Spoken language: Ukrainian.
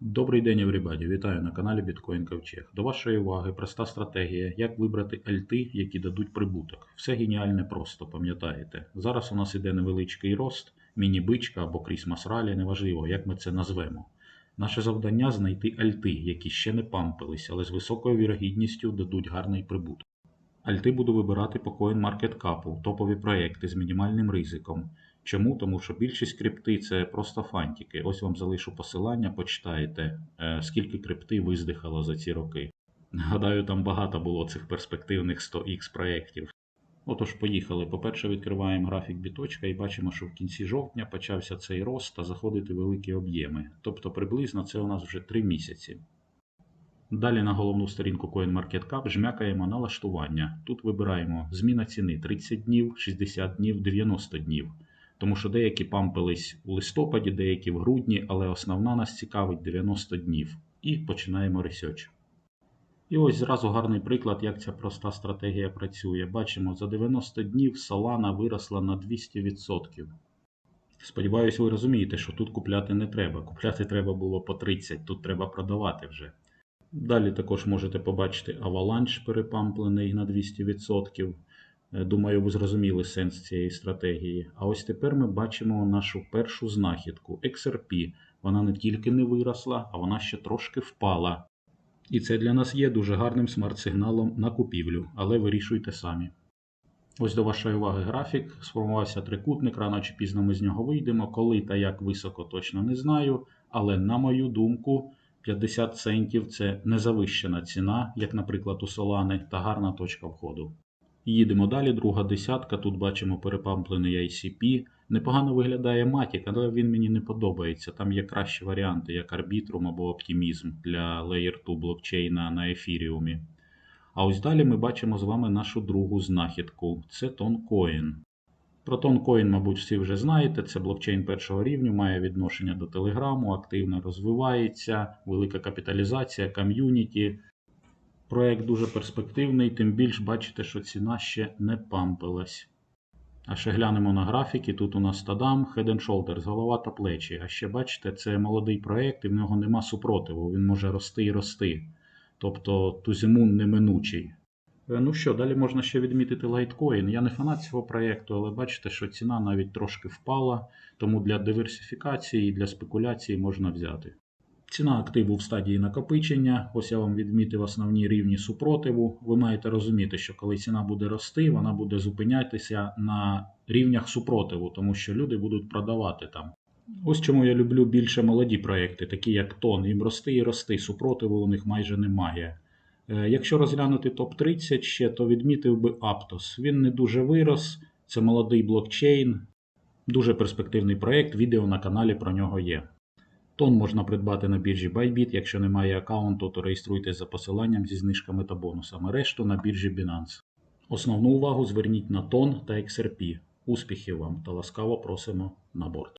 Добрий день, everybody! Вітаю на каналі Bitcoin Ковчег. До вашої уваги проста стратегія, як вибрати альти, які дадуть прибуток. Все геніальне просто, пам'ятаєте. Зараз у нас іде невеличкий рост, міні-бичка або крісмас ралі, неважливо, як ми це назвемо. Наше завдання знайти альти, які ще не пампились, але з високою вірогідністю дадуть гарний прибуток. Альти буду вибирати по CoinMarketCap, топові проекти з мінімальним ризиком. Чому? Тому що більшість крипти це просто фантики. Ось вам залишу посилання, почитаєте, е, скільки крипти виздихало за ці роки. Гадаю, там багато було цих перспективних 100х проєктів. Отож, поїхали. По-перше, відкриваємо графік біточка і бачимо, що в кінці жовтня почався цей рост та заходити великі об'єми. Тобто приблизно це у нас вже 3 місяці. Далі на головну сторінку CoinMarketCap жмякаємо налаштування. Тут вибираємо зміна ціни 30 днів, 60 днів, 90 днів. Тому що деякі пампились у листопаді, деякі в грудні, але основна нас цікавить 90 днів. І починаємо ресерч. І ось зразу гарний приклад, як ця проста стратегія працює. Бачимо, за 90 днів Solana виросла на 200%. Сподіваюсь, ви розумієте, що тут купляти не треба. Купляти треба було по 30, тут треба продавати вже. Далі також можете побачити аваланч перепамплений на 200%. Е, Думаю, ви зрозуміли сенс цієї стратегії. А ось тепер ми бачимо нашу першу знахідку XRP. Вона не тільки не виросла, а вона ще трошки впала. І це для нас є дуже гарним смарт-сигналом на купівлю, але вирішуйте самі. Ось до вашої уваги графік. Сформувався трикутник, рано чи пізно ми з нього вийдемо. Коли та як високо точно не знаю. Але на мою думку, 50 центів це незавищена ціна, як, наприклад, у Solana, та гарна точка входу. Їдемо далі, друга десятка. Тут бачимо перепамплений ICP. Непогано виглядає Matic, але він мені не подобається. Там є кращі варіанти, як Arbitrum або Optimism для Layer 2 блокчейна на ефіріумі. А ось далі ми бачимо з вами нашу другу знахідку це Toncoin. Про Toncoin, мабуть, всі вже знаєте. Це блокчейн першого рівню, має відношення до Телеграму, активно розвивається, велика капіталізація, ком'юніті. Проект дуже перспективний, тим більш бачите, що ціна ще не пампилась. А ще глянемо на графіки. Тут у нас Тадам, Head and Shoulders, голова та плечі. А ще бачите, це молодий проект і в нього нема супротиву. Він може рости і рости. Тобто Тузімун неминучий. Е, Ну що, далі можна ще відмітити Litecoin. Я не фанат цього проєкту, але бачите, що ціна навіть трошки впала, тому для диверсифікації і для спекуляції можна взяти. Ціна активу в стадії накопичення. Ось я вам відмітив основні рівні супротиву. Ви маєте розуміти, що коли ціна буде рости, вона буде зупинятися на рівнях супротиву, тому що люди будуть продавати там. Ось чому я люблю більше молоді проекти, такі як Тон. Їм рости і рости, супротиву у них майже немає. Е, Якщо розглянути топ-30 ще, то відмітив би Aptos. Він не дуже вирос, це молодий блокчейн, дуже перспективний проєкт, відео на каналі про нього є. Тон можна придбати на біржі Bybit. Якщо немає аккаунту, то реєструйтесь за посиланням зі знижками та бонусами. Решту на біржі Binance. Основну увагу зверніть на тон та XRP. Успіхів вам та ласкаво просимо на борт.